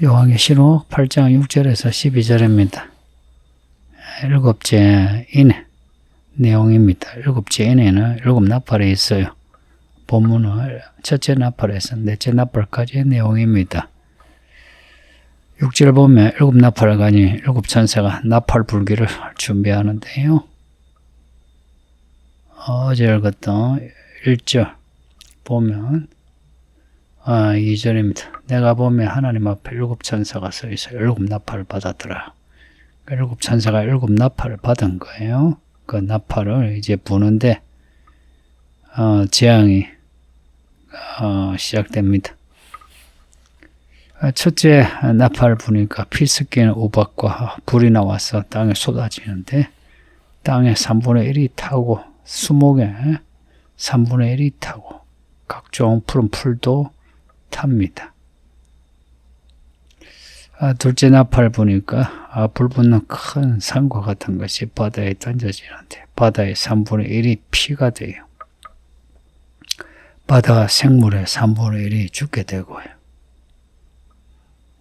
요한계시록 8장 6절에서 12절입니다. 일곱째 인해 내용입니다. 일곱째 인해는 일곱 나팔에 있어요. 본문은 첫째 나팔에서 넷째 나팔까지의 내용입니다. 6절 보면 일곱 나팔을 가니 일곱 천사가 나팔 불기를 준비하는데요. 어제 읽었던 1절 보면 아, 2절입니다. 내가 보면 하나님 앞에 일곱 천사가 서 있어 일곱 나팔을 받았더라. 그 일곱 천사가 일곱 나팔을 받은 거예요. 그 나팔을 이제 부는데 어, 재앙이 어, 시작됩니다. 아, 첫째 나팔을 부니까 피 섞이는 우박과 불이 나와서 땅에 쏟아지는데 땅에 3분의 1이 타고 수목에 3분의 1이 타고 각종 푸른 풀도 탑니다. 아, 둘째 나팔 보니까 아, 불 붙는 큰 산과 같은 것이 바다에 던져지는데 바다의 3분의 1이 피가 돼요. 바다 생물의 3분의 1이 죽게 되고요.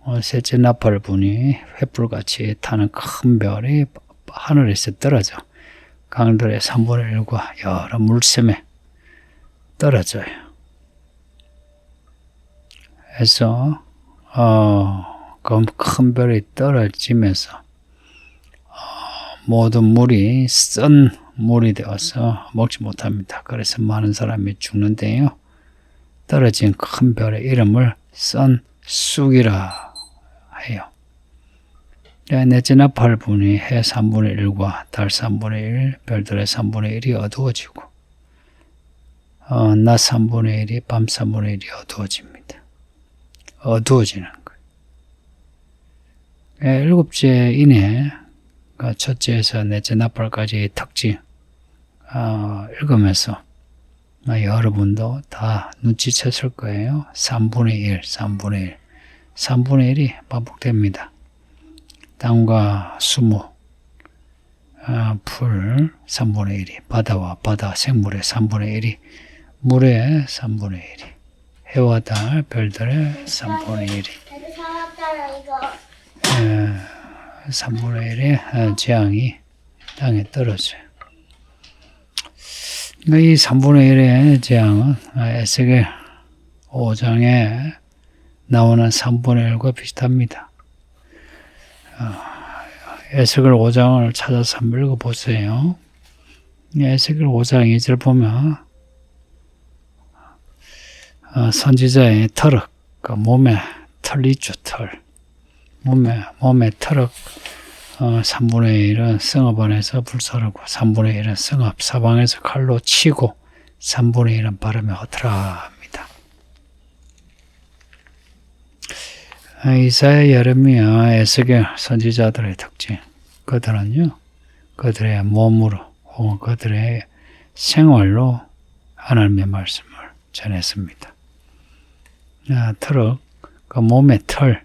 어, 셋째 나팔을 보니 횃불같이 타는 큰 별이 하늘에서 떨어져 강들의 3분의 1과 여러 물샘에 떨어져요. 해서 어, 그큰 별이 떨어지면서 어, 모든 물이 쓴 물이 되어서 먹지 못합니다. 그래서 많은 사람이 죽는데요. 떨어진 큰 별의 이름을 썬 쑥이라 해요. 네, 넷째 나팔 분이 해 3분의 1과 달 3분의 1, 별들의 3분의 1이 어두워지고 어, 낮 3분의 1이 밤 3분의 1이 어두워집니다. 어두워지는 거예요. 네, 일곱째 이내 그 첫째에서 넷째 나팔까지의 특징 어, 읽으면서 아, 여러분도 다 눈치챘을 거예요. 3분의 1, 3분의 1. 3분의 1이 반복됩니다. 땅과 수목, 어, 풀 3분의 1이, 바다와 바다 생물의 3분의 1이, 물의 3분의 1이, 해와 달, 별들의 3분의 1이, 애들 사왔잖아 이거. 3분의 1의 재앙이 땅에 떨어져요. 그러니까 이 3분의 1의 재앙은 에스겔 5장에 나오는 3분의 1과 비슷합니다. 어, 에스겔 5장을 찾아서 한번 읽어보세요. 에스겔 5장 2절 보면 어, 선지자의 털럭, 그 몸에 털 있죠, 털. 몸에, 몸에 털럭 어, 3분의 1은 성읍 안에서 불사르고 3분의 1은 성읍 사방에서 칼로 치고 3분의 1은 바람에 흩어랍니다. 아, 이사야, 예레미야, 에스겔 선지자들의 특징 그들은요 그들의 몸으로 혹은 그들의 생활로 하나님의 말씀을 전했습니다. 아, 털은 그 몸의 털.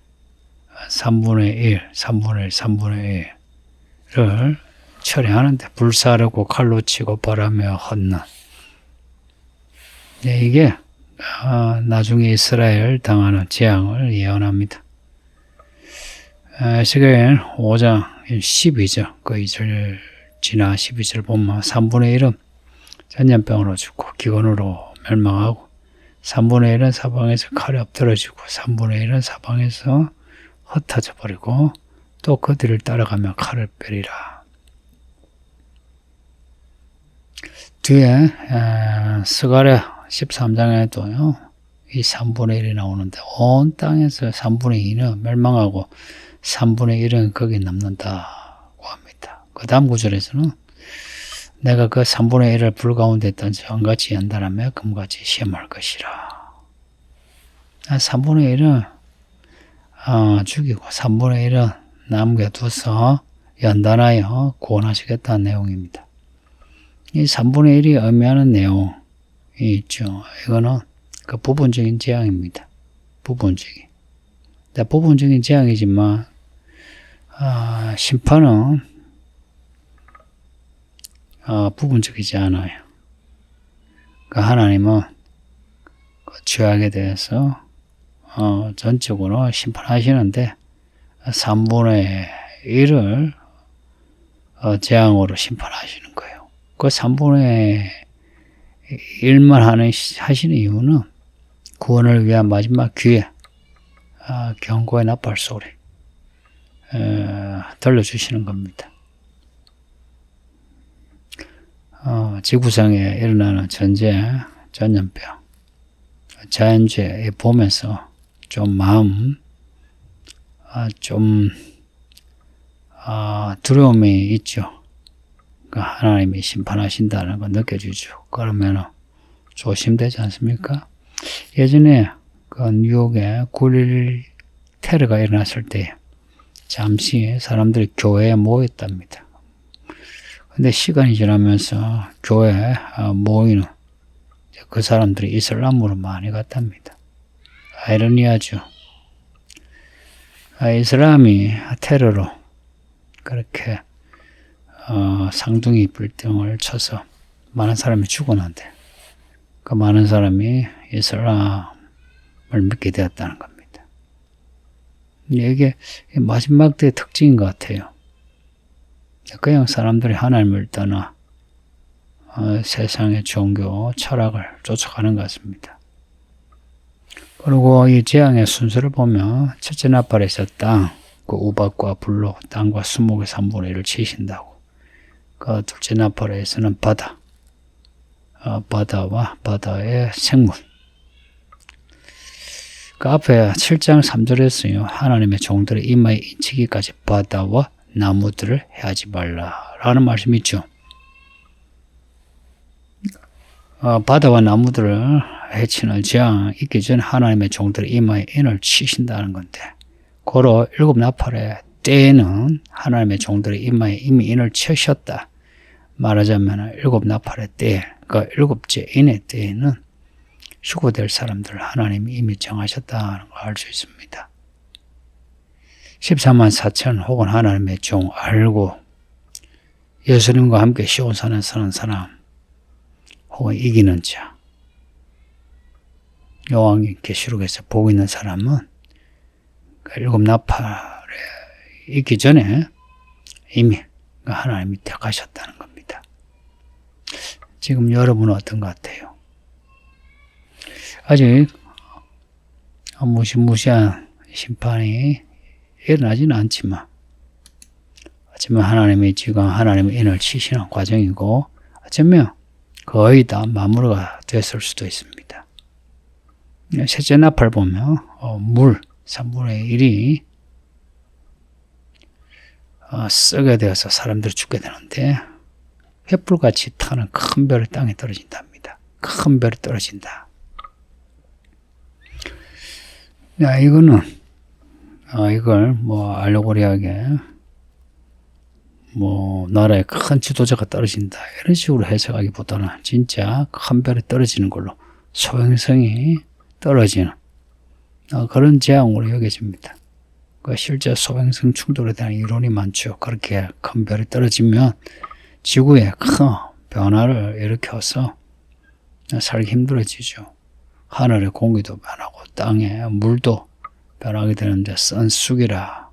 3분의 1, 3분의 1, 3분의 1을 처리하는데 불사르고 칼로 치고 바람에 헛는 네, 이게 어, 나중에 이스라엘 당하는 재앙을 예언합니다. 에스겔 5장 12절 그 2절 지나 12절 보면 3분의 1은 전염병으로 죽고 기근으로 멸망하고 3분의 1은 사방에서 칼이 엎드러지고 3분의 1은 사방에서 흩어져 버리고 또 그들을 따라가며 칼을 빼리라. 뒤에 스가랴 13장에도요. 이 3분의 1이 나오는데 온 땅에서 3분의 2는 멸망하고 3분의 1은 거기 남는다고 합니다. 그 다음 구절에서는 내가 그 3분의 1을 불 가운데 있던 전같이 연단하며 금같이 시험할 것이라. 3분의 1은 어, 죽이고 3분의 1은 남겨둬서 연단하여 구원하시겠다는 내용입니다. 이 3분의 1이 의미하는 내용이 있죠. 이거는 그 부분적인 재앙입니다. 부분적인. 부분적인 재앙이지만 어, 심판은 어, 부분적이지 않아요. 그 하나님은 그 죄악에 대해서 어, 전적으로 심판하시는데 3분의 1을 어, 재앙으로 심판하시는 거예요. 그 3분의 1만 하는, 하시는 이유는 구원을 위한 마지막 기회, 아, 경고의 나팔 소리, 에, 들려주시는 겁니다. 어, 지구상에 일어나는 전쟁, 전염병, 자연재해 보면서 좀 마음, 아, 좀, 아, 두려움이 있죠. 그 하나님이 심판하신다는 거 느껴지죠. 그러면 조심되지 않습니까? 예전에 그 뉴욕에 9.11 테러가 일어났을 때 잠시 사람들이 교회에 모였답니다. 근데 시간이 지나면서 교회에 아, 모이는 그 사람들이 이슬람으로 많이 갔답니다. 아이러니하죠. 아, 이슬람이 테러로 그렇게 어, 상둥이 불등을 쳐서 많은 사람이 죽었는데 그 많은 사람이 이슬람을 믿게 되었다는 겁니다. 이게 마지막 때의 특징인 것 같아요. 그냥 사람들이 하나님을 떠나 어, 세상의 종교, 철학을 쫓아가는 것 같습니다. 그리고 이 재앙의 순서를 보면 첫째 나팔에서 땅, 그 우박과 불로 땅과 수목의 3분의 1을 치신다고. 그 둘째 나팔에서는 바다, 어, 바다와 바다의 생물. 그 앞에 7장 3절에서요, 하나님의 종들의 이마에 인치기까지 바다와 나무들을 해하지 말라라는 말씀이 있죠. 어, 바다와 나무들을 해치는 재앙 있기 전에 하나님의 종들의 이마에 인을 치신다는 건데, 고로 일곱 나팔의 때에는 하나님의 종들의 이마에 이미 인을 치셨다. 말하자면 일곱 나팔의 때, 그 일곱째 인의 때에는 휴고될 사람들을 하나님이 이미 정하셨다는 걸 알 수 있습니다. 14만 4천 혹은 하나님의 종 알고 예수님과 함께 시온산에 서는 사람 혹은 이기는 자 여왕이 계시록에서 보고 있는 사람은 그 일곱 나팔에 있기 전에 이미 그 하나님이 택하셨다는 겁니다. 지금 여러분은 어떤 것 같아요? 아직 무시무시한 심판이 일어나지는 않지만 어쩌면 하나님이 지금 하나님의 인을 치시는 과정이고 어쩌면 거의 다 마무리가 됐을 수도 있습니다. 셋째 나팔 보면 어, 물 3분의 1이 어, 썩게 되어서 사람들이 죽게 되는데 횃불같이 타는 큰 별이 땅에 떨어진답니다. 큰 별이 떨어진다. 야, 이거는 아, 이걸 뭐 알레고리하게 뭐 나라의 큰 지도자가 떨어진다 이런 식으로 해석하기보다는 진짜 큰 별이 떨어지는 걸로 소행성이 떨어지는 어, 그런 재앙으로 여겨집니다. 그 실제 소행성 충돌에 대한 이론이 많죠. 그렇게 큰 별이 떨어지면 지구에 큰 변화를 일으켜서 살기 힘들어지죠. 하늘의 공기도 변하고 땅에 물도 변하게 되는데 선수기라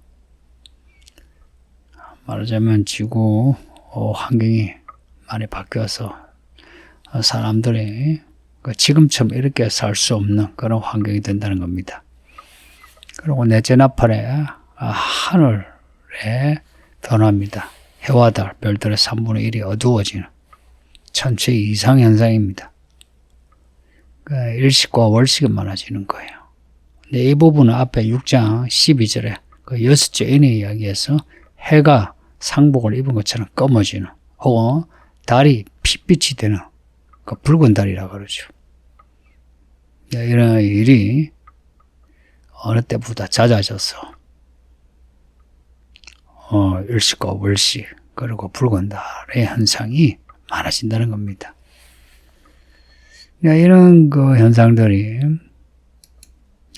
말하자면 지구 어, 환경이 많이 바뀌어서 어, 사람들이 그 지금처럼 이렇게 살 수 없는 그런 환경이 된다는 겁니다. 그리고 넷째 나팔에 아, 하늘에 변합니다. 해와 달, 별들의 3분의 1이 어두워지는 천체 이상 현상입니다. 그 일식과 월식이 많아지는 거예요. 근데 이 부분은 앞에 6장 12절에 그 여섯째 인의 이야기에서 해가 상복을 입은 것처럼 검어지는 혹은 달이 핏빛이 되는 그 붉은 달이라 그러죠. 이런 일이 어느 때보다 잦아져서 어, 일식과 월식 그리고 붉은 달의 현상이 많아진다는 겁니다. 이런 그 현상들이 어,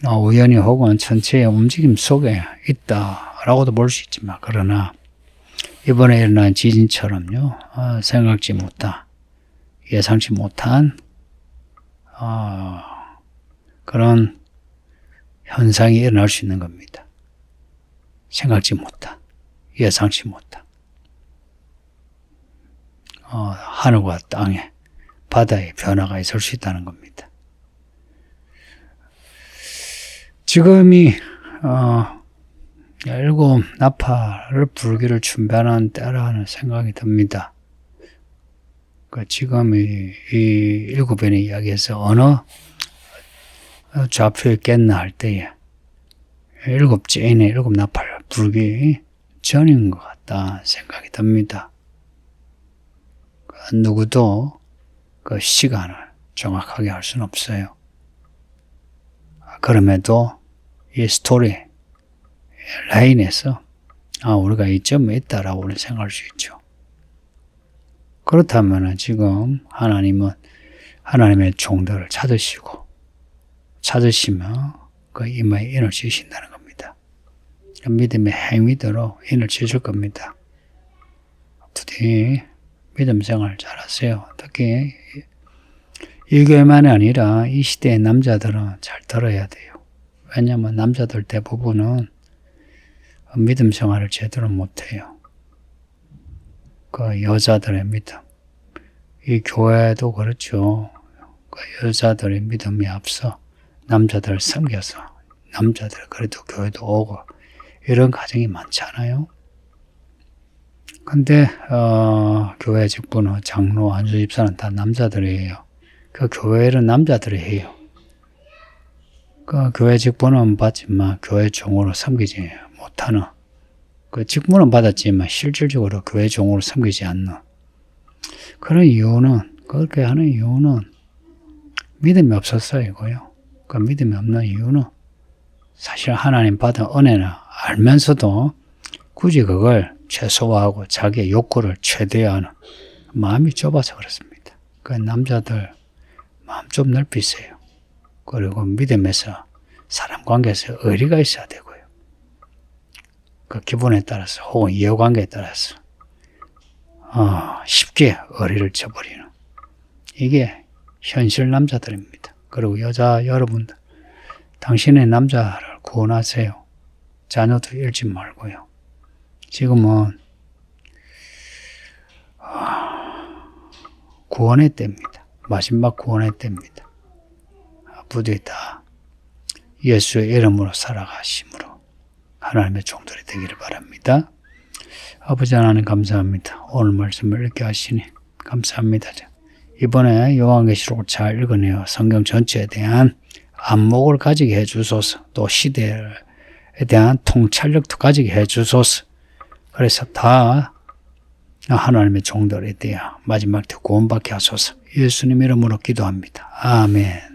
우연히 혹은 천체의 움직임 속에 있다라고도 볼 수 있지만 그러나 이번에 일어난 지진처럼요 어, 생각지 못한 예상치 못한 어, 그런 현상이 일어날 수 있는 겁니다. 생각지 못한, 예상치 못한. 어, 하늘과 땅에, 바다에 변화가 있을 수 있다는 겁니다. 지금이, 어, 일곱 나팔을 불기를 준비하는 때라는 생각이 듭니다. 그 지금 이, 이 일곱 변의 이야기에서 어느 좌표에 있겠나 할 때에 일곱 째인의 일곱 나팔 불기 전인 것 같다 생각이 듭니다. 그 누구도 그 시간을 정확하게 할 수는 없어요. 그럼에도 이 스토리 라인에서 아 우리가 이점에 있다라고 생각할 수 있죠. 그렇다면 지금 하나님은 하나님의 종들을 찾으시고 찾으시면 그 이마에 인을 치신다는 겁니다. 그 믿음의 행위대로 인을 치실 겁니다. 부디 믿음 생활 잘하세요. 특히 이 교회만이 아니라 이 시대의 남자들은 잘 들어야 돼요. 왜냐하면 남자들 대부분은 믿음 생활을 제대로 못해요. 그 여자들의 믿음. 이 교회도 그렇죠. 그 여자들의 믿음이 앞서 남자들을 섬겨서 남자들 그래도 교회도 오고 이런 가정이 많잖아요. 근데 어, 교회 직분은 장로, 안수 집사는 다 남자들이에요. 그 교회를 남자들이 해요. 그 교회 직분은 받지만 교회 종으로 섬기지 못하는 그 직분은 받았지만 실질적으로 교회 종으로 섬기지 않는 그런 이유는 그렇게 하는 이유는 믿음이 없었어요 이거요. 그 믿음이 없는 이유는 사실 하나님 받은 은혜는 알면서도 굳이 그걸 최소화하고 자기의 욕구를 최대화하는 마음이 좁아서 그렇습니다. 그 남자들 마음 좀 넓히세요. 그리고 믿음에서 사람 관계에서 의리가 있어야 되고요. 그 기분에 따라서 혹은 이해관계에 따라서 어, 쉽게 의리를 쳐버리는 이게 현실 남자들입니다. 그리고 여자 여러분들 당신의 남자를 구원하세요. 자녀도 잃지 말고요. 지금은 어, 구원의 때입니다. 마지막 구원의 때입니다. 부디 다 예수의 이름으로 살아가심으로 하나님의 종들이 되기를 바랍니다. 아버지 하나님 감사합니다. 오늘 말씀을 이렇게 하시니 감사합니다. 이번에 요한계시록을 잘 읽어내어 성경 전체에 대한 안목을 가지게 해주소서 또 시대에 대한 통찰력도 가지게 해주소서 그래서 다 하나님의 종들에 대한 마지막 때 구원받게 하소서 예수님 이름으로 기도합니다. 아멘